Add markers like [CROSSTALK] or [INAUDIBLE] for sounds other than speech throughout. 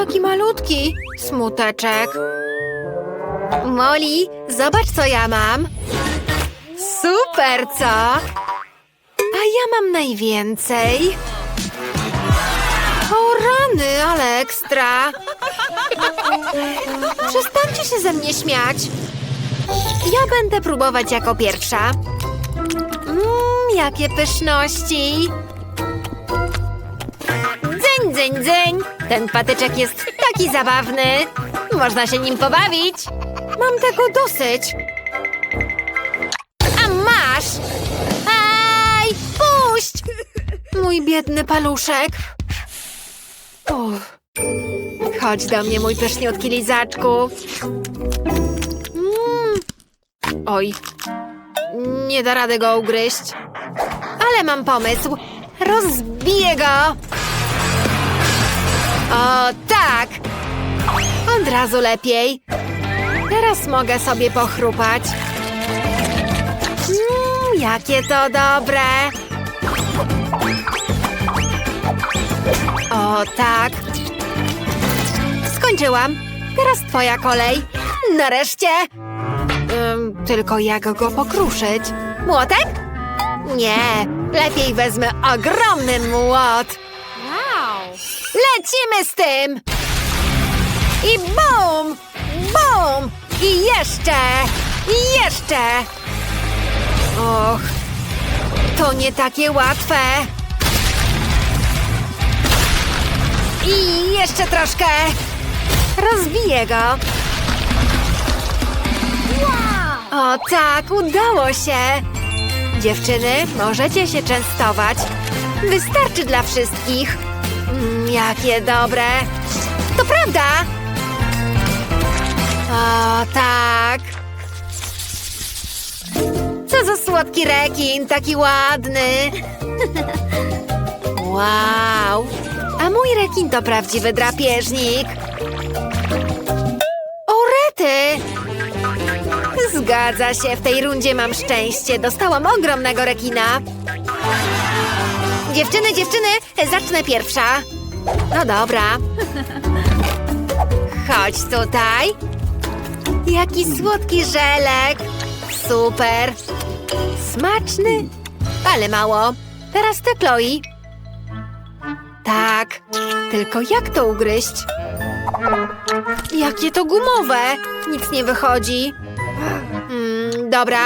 Taki malutki smuteczek. Molly, zobacz co ja mam. Super, co? A ja mam najwięcej. O rany, ale ekstra. Przestańcie się ze mnie śmiać. Ja będę próbować jako pierwsza. Mmm, jakie pyszności. Dzeń, dzeń, dzeń. Ten patyczek jest taki zabawny. Można się nim pobawić. Mam tego dosyć. A masz! Aj, puść! Mój biedny paluszek. Uff. Chodź do mnie, mój pyszniutki lizaczku. Mm. Oj, nie da rady go ugryźć. Ale mam pomysł. Rozbiję go. O, tak. Od razu lepiej. Teraz mogę sobie pochrupać. Mm, jakie to dobre. O, tak. Skończyłam. Teraz twoja kolej. Nareszcie. Ym, tylko jak go pokruszyć? Młotek? Nie, lepiej wezmę ogromny młot. Lecimy z tym! I bum! Bum! I jeszcze! I jeszcze! Och, to nie takie łatwe. I jeszcze troszkę. Rozbiję go. O tak, udało się. Dziewczyny, możecie się częstować. Wystarczy dla wszystkich. Mm, jakie dobre. To prawda. O tak. Co za słodki rekin, taki ładny. [LAUGHS] Wow. A mój rekin to prawdziwy drapieżnik. O rety! Zgadza się, w tej rundzie mam szczęście. Dostałam ogromnego rekina. Dziewczyny, dziewczyny, zacznę pierwsza. No dobra. Chodź tutaj. Jaki słodki żelek. Super. Smaczny, ale mało. Teraz ty, Chloe. Tak, tylko jak to ugryźć? Jakie to gumowe. Nic nie wychodzi. Mm, dobra.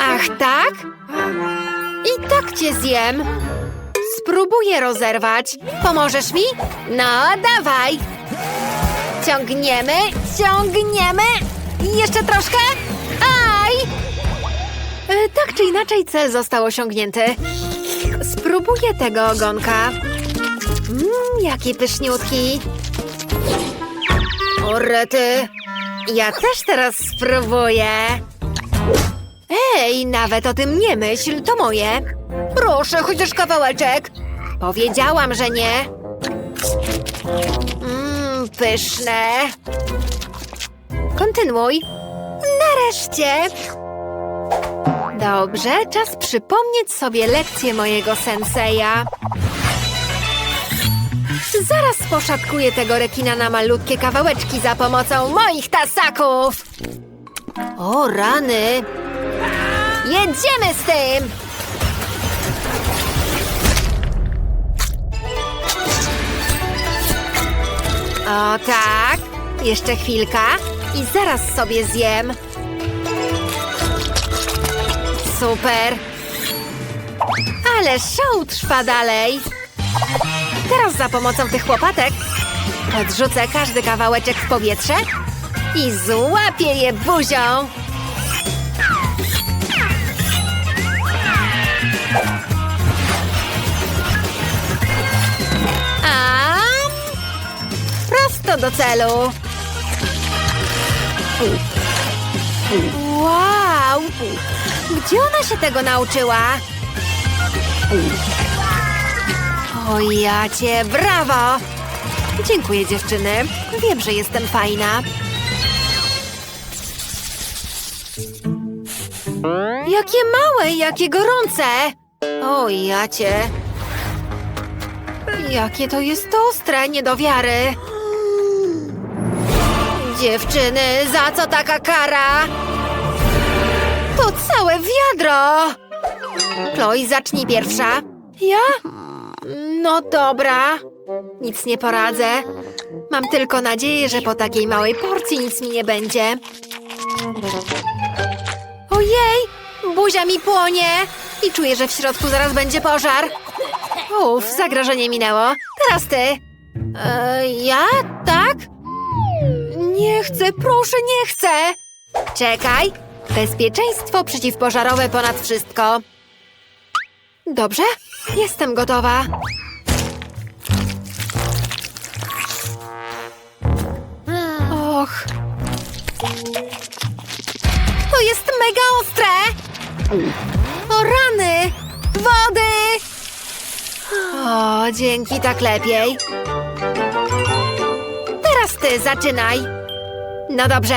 Ach, tak? I tak cię zjem. Spróbuję rozerwać. Pomożesz mi? No, dawaj. Ciągniemy, ciągniemy. Jeszcze troszkę. Aj! E, tak czy inaczej cel został osiągnięty. Spróbuję tego ogonka. Mmm, jaki pyszniutki. O. Ja też teraz spróbuję. Ej, nawet o tym nie myśl, to moje. Proszę, chociaż kawałeczek. Powiedziałam, że nie. Mmm, pyszne. Kontynuuj. Nareszcie. Dobrze, czas przypomnieć sobie lekcję mojego senseja. Zaraz poszatkuję tego rekina na malutkie kawałeczki za pomocą moich tasaków. O, rany. Jedziemy z tym! O tak, jeszcze chwilka i zaraz sobie zjem. Super. Ale show trwa dalej. Teraz za pomocą tych łopatek podrzucę każdy kawałeczek w powietrze i złapię je buzią. A prosto do celu. Wow! Gdzie ona się tego nauczyła? O ja cię, brawo! Dziękuję dziewczyny. Wiem, że jestem fajna. Jakie małe, jakie gorące! O ja cię. Jakie to jest ostre, nie do wiary. Dziewczyny, za co taka kara? To całe wiadro! Chloe, zacznij pierwsza. Ja? No dobra. Nic nie poradzę. Mam tylko nadzieję, że po takiej małej porcji nic mi nie będzie. Ojej! Buzia mi płonie! I czuję, że w środku zaraz będzie pożar. Uff, zagrożenie minęło. Teraz ty. E, ja? Tak? Nie chcę, proszę, nie chcę! Czekaj. Bezpieczeństwo przeciwpożarowe ponad wszystko. Dobrze, jestem gotowa. Och. To jest mega ostre! Dzięki, tak lepiej. Teraz ty, zaczynaj. No dobrze.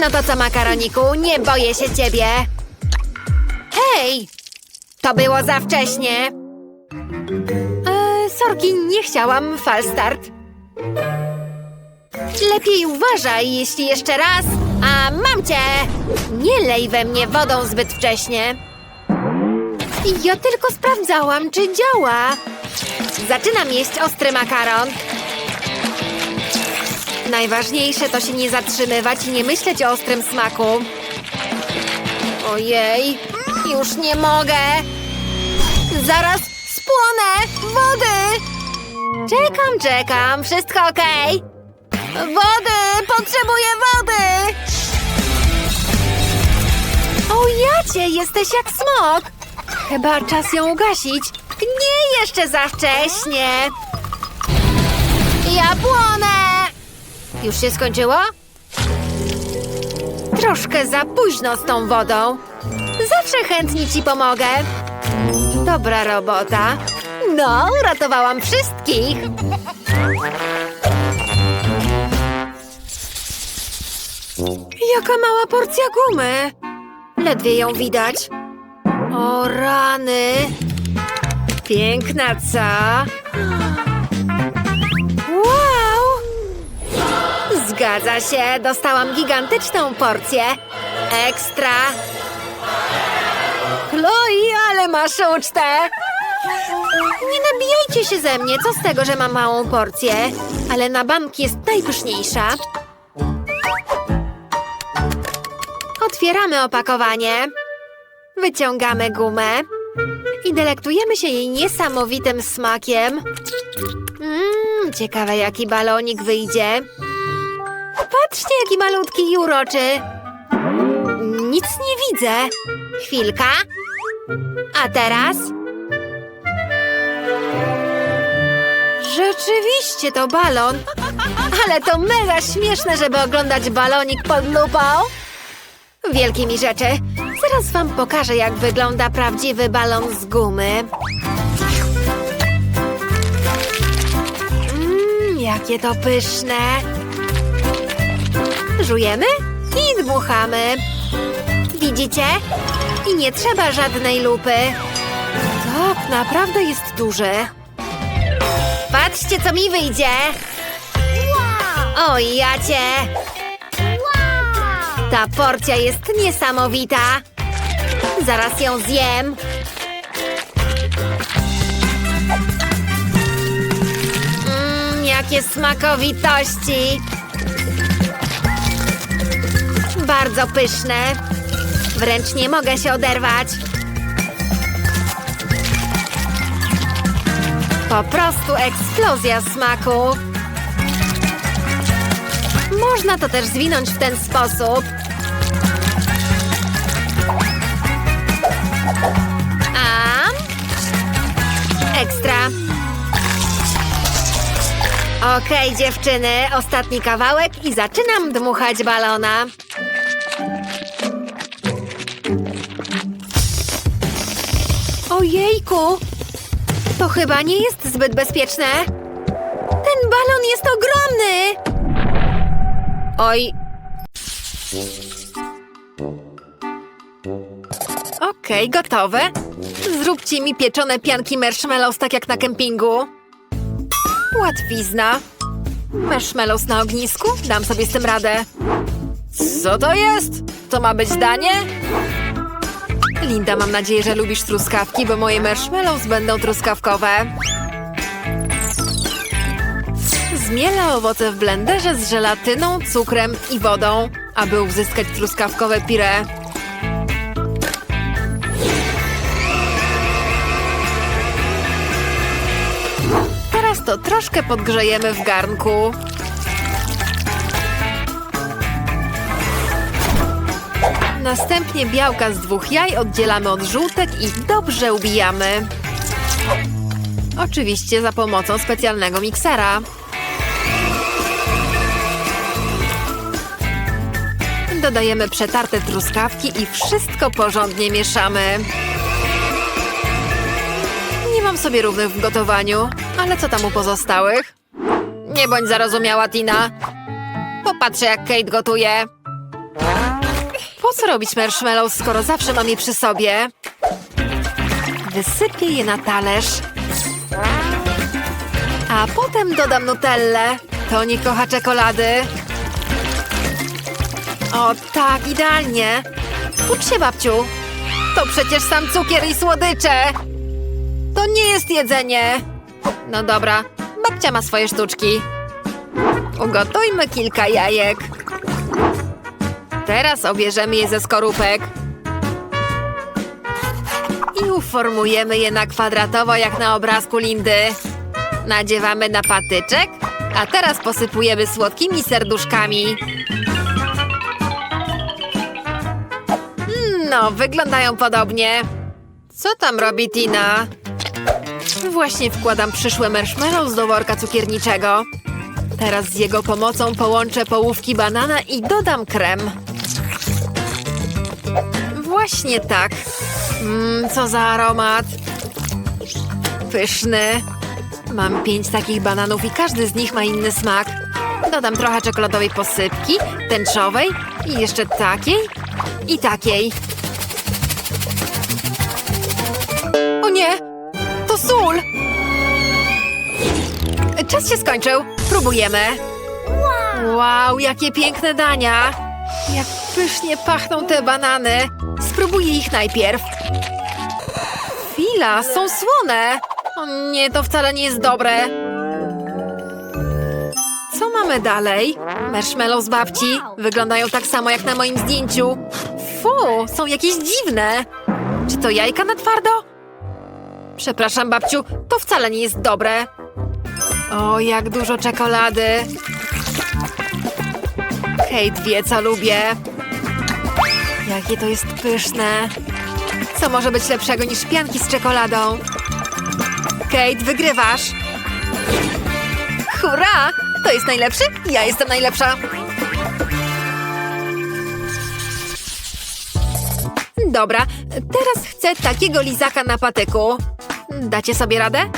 No to co, makaroniku? Nie boję się ciebie. Hej! To było za wcześnie. E, sorki, nie chciałam. Fal start. Lepiej uważaj, jeśli jeszcze raz. A mam cię! Nie lej we mnie wodą zbyt wcześnie. Ja tylko sprawdzałam, czy działa. Zaczynam jeść ostry makaron. Najważniejsze to się nie zatrzymywać i nie myśleć o ostrym smaku. Ojej, już nie mogę. Zaraz spłonę! Wody! Czekam, czekam, wszystko okej. Wody! Potrzebuję wody! O jacie, jesteś jak smok! Chyba czas ją ugasić. Nie, jeszcze za wcześnie. Ja płonę! Już się skończyło? Troszkę za późno z tą wodą. Zawsze chętnie ci pomogę. Dobra robota. No, uratowałam wszystkich. Jaka mała porcja gumy. Ledwie ją widać. O rany. Piękna, co? Wow! Zgadza się, dostałam gigantyczną porcję. Ekstra. Chloe, ale masz ucztę. Nie nabijajcie się ze mnie, co z tego, że mam małą porcję. Ale na bank jest najpyszniejsza. Otwieramy opakowanie. Wyciągamy gumę. I delektujemy się jej niesamowitym smakiem. Mmm, ciekawe jaki balonik wyjdzie. Patrzcie, jaki malutki i uroczy. Nic nie widzę. Chwilka. A teraz? Rzeczywiście to balon. Ale to mega śmieszne, żeby oglądać balonik pod lupą. Wielkie mi rzeczy. Zaraz wam pokażę, jak wygląda prawdziwy balon z gumy. Mmm, jakie to pyszne. Żujemy i dmuchamy. Widzicie? I nie trzeba żadnej lupy. Tak, naprawdę jest duży. Patrzcie, co mi wyjdzie. Oj, jacie. Ta porcja jest niesamowita. Zaraz ją zjem. Mmm, jakie smakowitości. Bardzo pyszne. Wręcz nie mogę się oderwać. Po prostu eksplozja smaku. Można to też zwinąć w ten sposób. Okej, dziewczyny, ostatni kawałek i zaczynam dmuchać balona. Ojejku! To chyba nie jest zbyt bezpieczne. Ten balon jest ogromny! Oj. Okej, gotowe. Zróbcie mi pieczone pianki marshmallows tak jak na kempingu. Łatwizna. Marshmallows na ognisku? Dam sobie z tym radę. Co to jest? To ma być danie? Linda, mam nadzieję, że lubisz truskawki, bo moje marshmallows będą truskawkowe. Zmielę owoce w blenderze z żelatyną, cukrem i wodą, aby uzyskać truskawkowe pire. To troszkę podgrzejemy w garnku. Następnie białka z dwóch jaj oddzielamy od żółtek i dobrze ubijamy. Oczywiście za pomocą specjalnego miksera. Dodajemy przetarte truskawki i wszystko porządnie mieszamy. Mam sobie równych w gotowaniu, ale co tam u pozostałych? Nie bądź zarozumiała, Tina. Popatrzę, jak Kate gotuje. Po co robić marshmallows, skoro zawsze mam je przy sobie? Wysypię je na talerz. A potem dodam nutellę. To nie kocha czekolady. O tak, idealnie. Ucz się, babciu. To przecież sam cukier i słodycze. To nie jest jedzenie. No dobra, babcia ma swoje sztuczki. Ugotujmy kilka jajek. Teraz obierzemy je ze skorupek. I uformujemy je na kwadratowo, jak na obrazku Lindy. Nadziewamy na patyczek, a teraz posypujemy słodkimi serduszkami. No, wyglądają podobnie. Co tam robi Tina? Właśnie wkładam przyszłe marshmallows do worka cukierniczego. Teraz z jego pomocą połączę połówki banana i dodam krem. Właśnie tak. Mmm, co za aromat. Pyszny. Mam pięć takich bananów i każdy z nich ma inny smak. Dodam trochę czekoladowej posypki, tęczowej i jeszcze takiej i takiej. Czas się skończył. Próbujemy. Wow, jakie piękne dania! Jak pysznie pachną te banany. Spróbuję ich najpierw. Chwila, są słone. O nie, to wcale nie jest dobre. Co mamy dalej? Marshmallow z babci. Wyglądają tak samo jak na moim zdjęciu. Fu, są jakieś dziwne. Czy to jajka na twardo? Przepraszam, babciu, to wcale nie jest dobre. O, jak dużo czekolady. Kate wie, co lubię. Jakie to jest pyszne. Co może być lepszego niż pianki z czekoladą? Kate, wygrywasz. Hurra! To jest najlepszy? Ja jestem najlepsza. Dobra, teraz chcę takiego lizaka na patyku. Dacie sobie radę?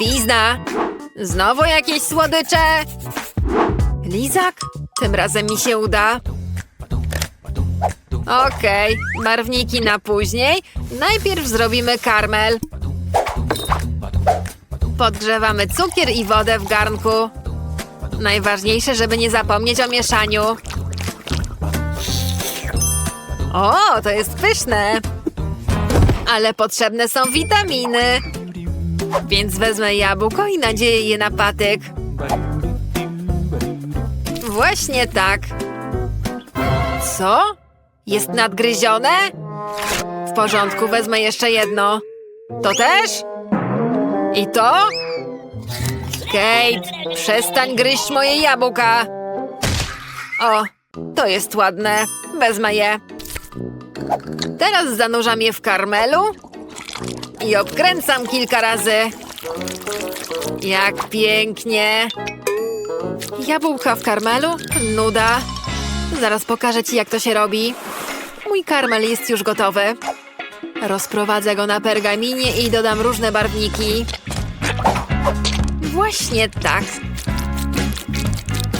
Łatwizna. Znowu jakieś słodycze. Lizak? Tym razem mi się uda. Okej, barwniki na później. Najpierw zrobimy karmel. Podgrzewamy cukier i wodę w garnku. Najważniejsze, żeby nie zapomnieć o mieszaniu. O, to jest pyszne. Ale potrzebne są witaminy. Więc wezmę jabłko i nadzieję je na patyk. Właśnie tak. Co? Jest nadgryzione? W porządku, wezmę jeszcze jedno. To też? I to? Kate, przestań gryźć moje jabłka. O, to jest ładne. Wezmę je. Teraz zanurzam je w karmelu i obkręcam kilka razy. Jak pięknie. Jabłka w karmelu? Nuda. Zaraz pokażę ci, jak to się robi. Mój karmel jest już gotowy. Rozprowadzę go na pergaminie i dodam różne barwniki. Właśnie tak.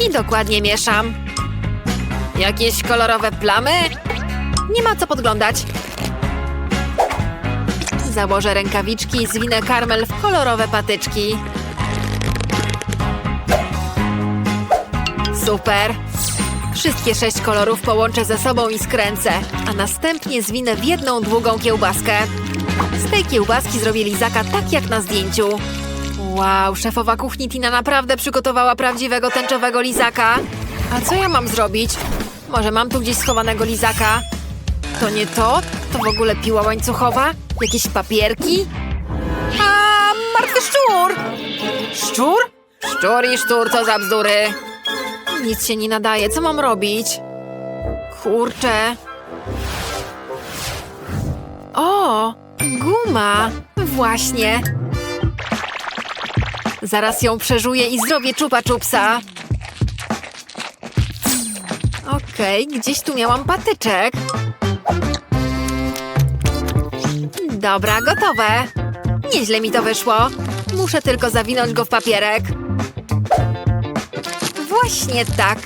I dokładnie mieszam. Jakieś kolorowe plamy? Nie ma co podglądać. Założę rękawiczki i zwinę karmel w kolorowe patyczki. Super! Wszystkie sześć kolorów połączę ze sobą i skręcę, a następnie zwinę w jedną długą kiełbaskę. Z tej kiełbaski zrobię lizaka tak jak na zdjęciu. Wow, szefowa kuchni Tina naprawdę przygotowała prawdziwego tęczowego lizaka. A co ja mam zrobić? Może mam tu gdzieś schowanego lizaka? To nie to? To w ogóle piła łańcuchowa? Jakieś papierki? A, martwy szczur! Szczur? Szczur i szczur to za bzdury. Nic się nie nadaje, co mam robić? Kurczę. O, guma! Właśnie. Zaraz ją przeżuję i zrobię czupa czupsa. Okej, gdzieś tu miałam patyczek. Dobra, gotowe. Nieźle mi to wyszło. Muszę tylko zawinąć go w papierek. Właśnie tak.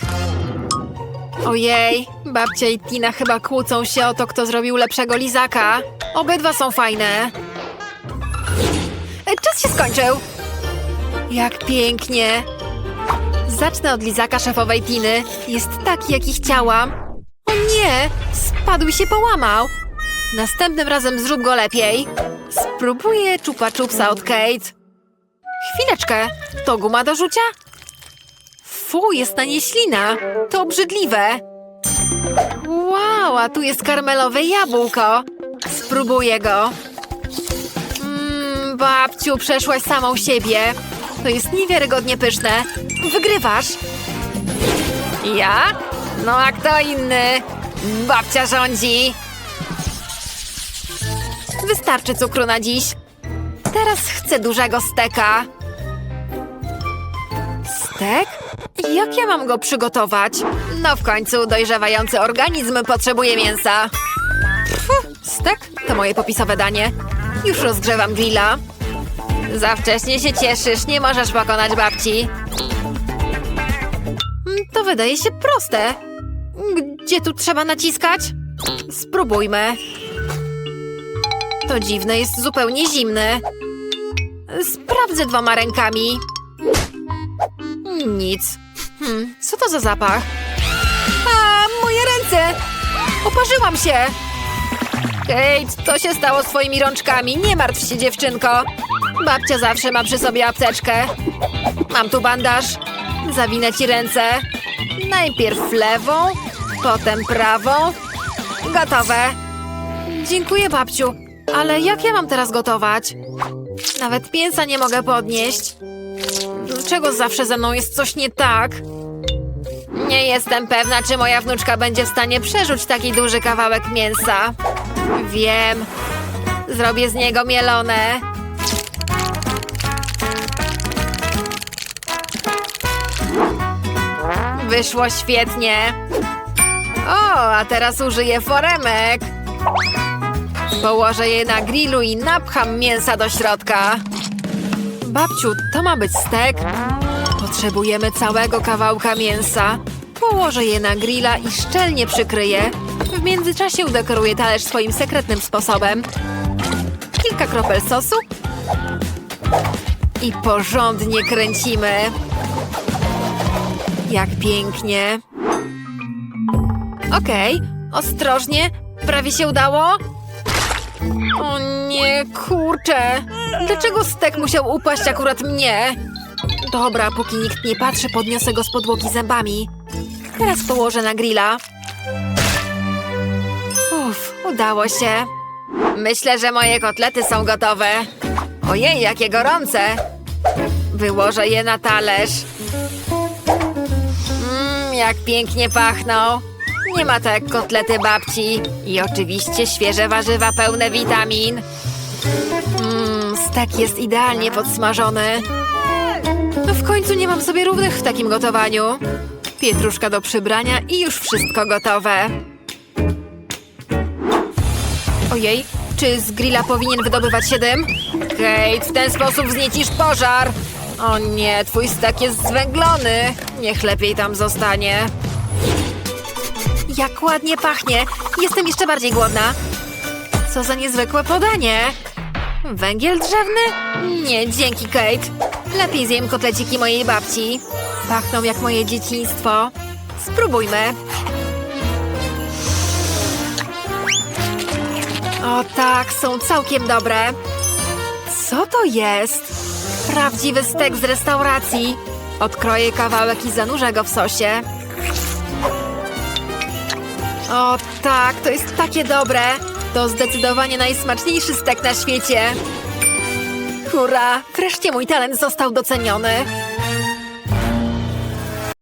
Ojej, babcia i Tina chyba kłócą się o to, kto zrobił lepszego lizaka. Obydwa są fajne. E, Czas się skończył. Jak pięknie. Zacznę od lizaka szefowej Tiny. Jest taki, jaki chciałam. O nie, spadł i się połamał. Następnym razem zrób go lepiej. Spróbuję czupa czupsa od Kate. Chwileczkę, to guma do rzucia? Fu, jest na nie ślina. To obrzydliwe. Wow, a tu jest karmelowe jabłko. Spróbuję go. Mmm, babciu, przeszłaś samą siebie. To jest niewiarygodnie pyszne. Wygrywasz. Ja? No a kto inny? Babcia rządzi. Wystarczy cukru na dziś. Teraz chcę dużego steka. Stek? Jak ja mam go przygotować? No w końcu dojrzewający organizm potrzebuje mięsa. Pfu, stek to moje popisowe danie. Już rozgrzewam grilla. Za wcześnie się cieszysz, nie możesz pokonać babci. Mm, To wydaje się proste. Gdzie tu trzeba naciskać? Spróbujmy. To dziwne, jest zupełnie zimny. Sprawdzę dwoma rękami. Nic. Hmm, co to za zapach? A, moje ręce! Oparzyłam się! Kate, co się stało z twoimi rączkami? Nie martw się, dziewczynko. Babcia zawsze ma przy sobie apteczkę. Mam tu bandaż. Zawinę ci ręce. Najpierw lewą, potem prawą. Gotowe. Dziękuję, babciu. Ale jak ja mam teraz gotować? Nawet mięsa nie mogę podnieść. Dlaczego zawsze ze mną jest coś nie tak? Nie jestem pewna, czy moja wnuczka będzie w stanie przerzuć taki duży kawałek mięsa. Wiem. Zrobię z niego mielone. Wyszło świetnie. O, a teraz użyję foremek. Położę je na grillu i napcham mięsa do środka. Babciu, to ma być stek? Potrzebujemy całego kawałka mięsa. Położę je na grilla i szczelnie przykryję. W międzyczasie udekoruję talerz swoim sekretnym sposobem. Kilka kropel sosu. I porządnie kręcimy. Jak pięknie. Okej, ostrożnie. Prawie się udało. O nie, kurczę. Dlaczego stek musiał upaść akurat mnie? Dobra, póki nikt nie patrzy, podniosę go z podłogi zębami. Teraz położę na grilla. Uff, udało się. Myślę, że moje kotlety są gotowe. Ojej, jakie gorące. Wyłożę je na talerz. Mmm, jak pięknie pachną. Nie ma to jak kotlety babci. I oczywiście świeże warzywa pełne witamin. Mmm, stek jest idealnie podsmażony. No w końcu nie mam sobie równych w takim gotowaniu. Pietruszka do przybrania i już wszystko gotowe. Ojej, czy z grilla powinien wydobywać się dym? Kate, w ten sposób wzniecisz pożar. O nie, twój stek jest zwęglony. Niech lepiej tam zostanie. Jak ładnie pachnie. Jestem jeszcze bardziej głodna. Co za niezwykłe podanie. Węgiel drzewny? Nie, dzięki, Kate. Lepiej zjem kotleciki mojej babci. Pachną jak moje dzieciństwo. Spróbujmy. O tak, są całkiem dobre. Co to jest? Prawdziwy stek z restauracji. Odkroję kawałek i zanurzę go w sosie. O tak, to jest takie dobre. To zdecydowanie najsmaczniejszy stek na świecie. Hurra, wreszcie mój talent został doceniony.